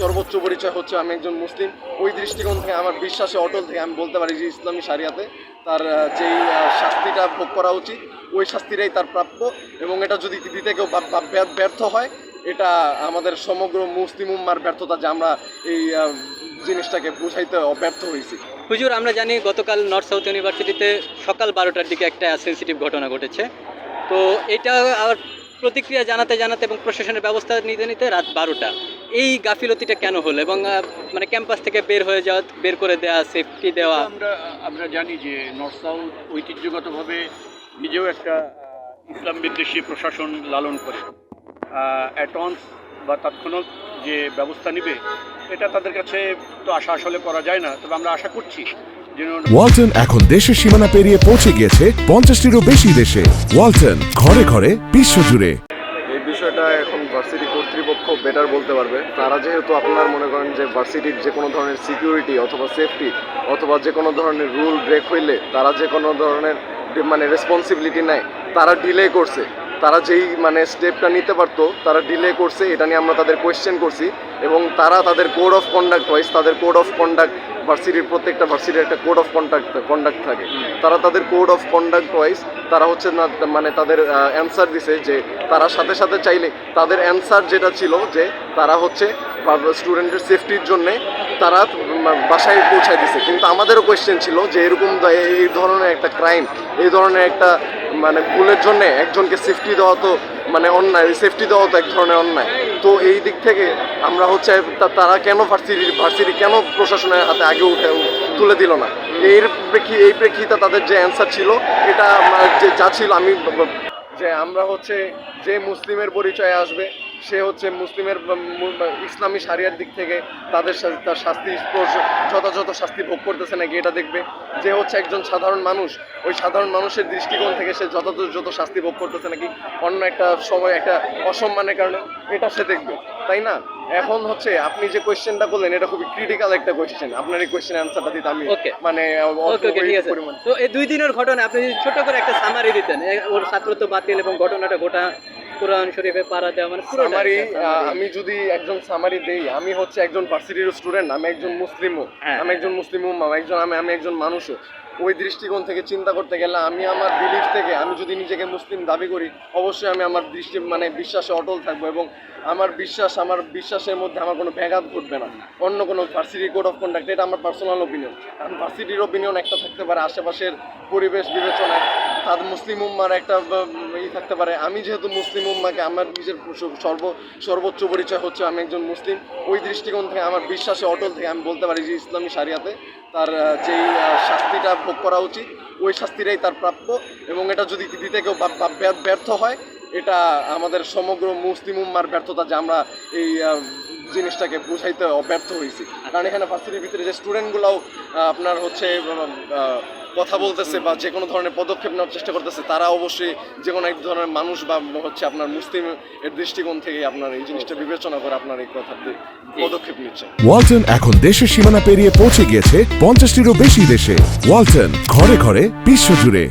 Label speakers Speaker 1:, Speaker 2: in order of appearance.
Speaker 1: সর্বোচ্চ পরিচয় হচ্ছে আমি একজন মুসলিম। ওই দৃষ্টিকোণ থেকে, আমার বিশ্বাসে অটল থেকে আমি বলতে পারি যে ইসলামী সারিয়াতে তার যেই শাস্তিটা ভোগ করা উচিত, ওই শাস্তিটাই তার প্রাপ্য এবং এটা যদি দিতে কেউ ব্যর্থ হয়, এটা আমাদের সমগ্র মুসলিম উম্মার ব্যর্থতা যে আমরা এই জিনিসটাকে বুঝাইতে ব্যর্থ হয়েছি।
Speaker 2: হুজুর, আমরা জানি গতকাল নর্থ সাউথ ইউনিভার্সিটিতে সকাল বারোটার দিকে একটা সেন্সিটিভ ঘটনা ঘটেছে। তো এটা আর প্রতিক্রিয়া জানাতে জানাতে এবং প্রশাসনের ব্যবস্থা নিতে নিতে রাত বারোটা। এই গাফিলতিটা কেন হলো? এবং মানে ক্যাম্পাস থেকে বের হয়ে যাওয়া বের করে দেওয়া সেফটি দেওয়া।
Speaker 3: আমরা আমরা জানি যে নর্থ সাউথ ঐতিহ্যগতভাবে নিজেও একটা ইসলাম বিদ্বেষী প্রশাসন লালন করে। অ্যাটন্স বা তাৎক্ষণিক যে ব্যবস্থা নিবে এটা তাদের কাছে তো আশা আসলে করা যায় না। তবে আমরা আশা করছি
Speaker 4: ওয়ালটন এখন দেশের সীমানা পেরিয়ে পৌঁছে গিয়েছে পঞ্চাশটিরও বেশি দেশে। ওয়ালটন ঘরে ঘরে বিশ্বজুড়ে।
Speaker 1: এই বিষয়টা এখন ভার্সিটি কর্তৃপক্ষ বেটার বলতে পারবে। তারা যেহেতু আপনার মনে করেন যে ভার্সিটির যে কোনো ধরনের সিকিউরিটি অথবা সেফটি অথবা যে কোনো ধরনের রুল ব্রেক হইলে তারা যে কোনো ধরনের মানে রেসপন্সিবিলিটি নেয়, তারা ডিলে করছে। তারা যেই মানে স্টেপটা নিতে পারতো, তারা ডিলে করছে, এটা নিয়ে আমরা তাদের কোয়েশ্চেন করছি এবং তারা তাদের কোড অফ কন্ডাক্ট ওয়াইজ তাদের কোড অফ কন্ডাক্ট ভার্সিটির প্রত্যেকটা ভার্সিটির একটা কোড অফ কন্ডাক্ট কন্ডাক্ট থাকে। তারা তাদের কোড অফ কন্ডাক্ট ওয়াইজ তারা হচ্ছে না মানে তাদের অ্যান্সার দিছে যে তারা সাথে সাথে চাইলে তাদের অ্যান্সার যেটা ছিল যে তারা হচ্ছে স্টুডেন্টের সেফটির জন্যে তারা বাসায় পৌঁছায় দিছে। কিন্তু আমাদেরও কোয়েশ্চেন ছিল যে এরকম এই ধরনের একটা ক্রাইম এই ধরনের একটা মানে ভুলের জন্য একজনকে সেফটি দেওয়া তো মানে অন্যায় সেফটি দেওয়া তো এক ধরনের অন্যায়। তো এই দিক থেকে আমরা হচ্ছে তারা কেন ভার্সিটি ভার্সিটি কেন প্রশাসনের হাতে আগে উঠে, তুলে দিল না? এর প্রেক্ষি, এই প্রেক্ষিতে তাদের যে অ্যান্সার ছিল, এটা যে, যা ছিল আমি যে আমরা হচ্ছে যে মুসলিমের পরিচয় আসবে সে হচ্ছে মুসলিমের ইসলামী সারিয়ার দিক থেকে তাদের তার শাস্তি যথাযথ শাস্তি ভোগ করতেছে নাকি এটা দেখবে যে হচ্ছে একজন সাধারণ মানুষ ওই সাধারণ মানুষের দৃষ্টিকোণ থেকে সে যথাযথ শাস্তি ভোগ করতেছে নাকি অন্য একটা সময় একটা অসম্মানের কারণে এটা সে দেখবে তাই না? এখন হচ্ছে আপনি যে কোয়েশ্চেনটা করলেন এটা খুবই ক্রিটিক্যাল একটা কোয়েশ্চেন আপনার এই কোয়েশ্চেন অ্যান্সারটা দিতে আমি. মানে
Speaker 2: তো এই দুই দিনের ঘটনা আপনি ছোট করে একটা সামারি দিতেন ওর ছাত্রত্ব বাতিল এবং ঘটনাটা গোটা কোরআন শরীফে পাড়া দেওয়া মানে
Speaker 1: সামারি আমি যদি একজন সামারি দেই আমি হচ্ছে একজন ভার্সিটির স্টুডেন্ট আমি একজন মুসলিমও
Speaker 2: হ্যাঁ।
Speaker 1: আমি একজন মুসলিম উম্মা একজন আমি আমি একজন মানুষও। ওই দৃষ্টিকোণ থেকে চিন্তা করতে গেলে আমি আমার বিলিফ থেকে আমি যদি নিজেকে মুসলিম দাবি করি অবশ্যই আমি আমার দৃষ্টি মানে বিশ্বাসে অটল থাকব এবং আমার বিশ্বাস আমার বিশ্বাসের মধ্যে আমার কোনো ব্যাঘাত ঘটবে না। অন্য কোনো ভার্সিটি কোড অফ কন্ডাক্ট এটা আমার পার্সোনাল ওপিনিয়ন কারণ ভার্সিটির ওপিনিয়ন একটা থাকতে পারে আশেপাশের পরিবেশ বিবেচনায়। তার মুসলিম উম্মার একটা ই থাকতে পারে। আমি যেহেতু মুসলিম উম্মাকে, আমার নিজের সর্ব, সর্বোচ্চ পরিচয় হচ্ছে আমি একজন মুসলিম। ওই দৃষ্টিকোণ থেকে, আমার বিশ্বাসে অটল থেকে আমি বলতে পারি যে ইসলামী সারিয়াতে তার যেই শাস্তিটা ভোগ করা উচিত, ওই শাস্তিটাই তার প্রাপ্য এবং এটা যদি দিতে কেউ ব্যর্থ- হয়, এটা আমাদের সমগ্র মুসলিম উম্মার ব্যর্থতা যে আমরা এই জিনিসটাকে বুঝাইতে ব্যর্থ হয়েছি। কারণ এখানে ভার্সিটির ভিতরে যে স্টুডেন্টগুলোও আপনার হচ্ছে কথা বলতেছে বা যে কোনো ধরনের পদক্ষেপ নেওয়ার চেষ্টা করতেছে, তারা অবশ্যই যে কোনো এক ধরনের মানুষ বা হচ্ছে আপনার মুসলিম এর দৃষ্টিকোণ থেকে আপনার এই জিনিসটা বিবেচনা করে আপনার এই কথা পদক্ষেপ নিচ্ছে।
Speaker 4: ওয়ালটন এখন দেশের সীমানা পেরিয়ে পৌঁছে গিয়েছে পঞ্চাশটিরও বেশি দেশে। ওয়ালটন ঘরে ঘরে বিশ্বজুড়ে